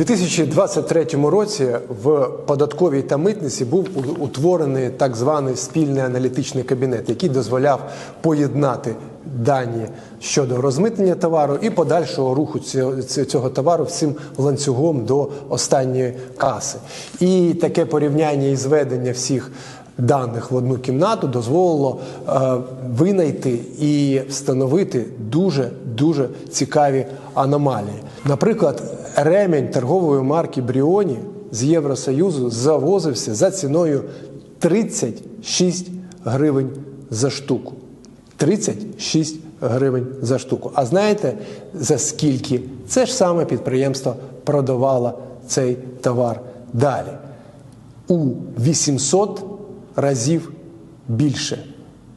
У 2023 році в податковій та митниці був утворений так званий спільний аналітичний кабінет, який дозволяв поєднати дані щодо розмитнення товару і подальшого руху цього товару всім ланцюгом до останньої каси. І таке порівняння і зведення всіх даних в одну кімнату дозволило е, винайти і встановити дуже дуже цікаві аномалії. Наприклад, ремінь торгової марки Бріоні з Євросоюзу завозився за ціною 36 гривень за штуку. 36 гривень за штуку. А знаєте за скільки це ж саме підприємство продавало цей товар далі? У 800 разів більше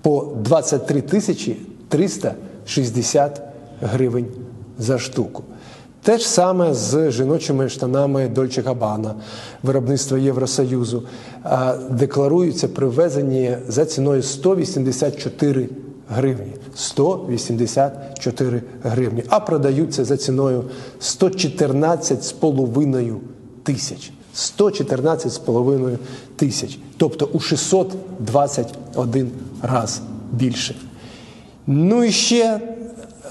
по 23 тисячі 360 гривень за штуку. Те ж саме з жіночими штанами Dolce Gabbana, виробництва Євросоюзу, декларуються привезені за ціною 184 гривні. 184 гривні. А продаються за ціною 114,5 тисяч. 114,5 тисяч. Тобто у 621 раз більше. Ну і ще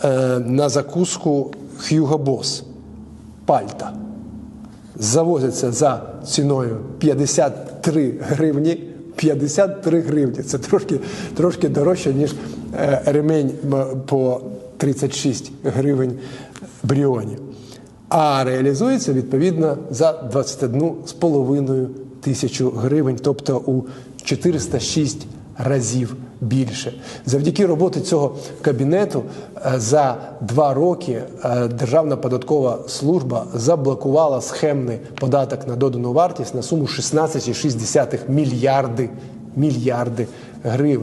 е, на закуску Hugo Boss пальта. Завозяться за ціною 53 гривні. 53 гривні. Це трошки, трошки дорожче, ніж е, ремень по 36 гривень бріоні. А реалізується відповідно за 21,5 тисячу гривень, тобто у 406 разів більше. Завдяки роботи цього кабінету е, за два роки е, Державна податкова служба заблокувала схемний податок на додану вартість на суму 16,6 мільярди, мільярди гривень.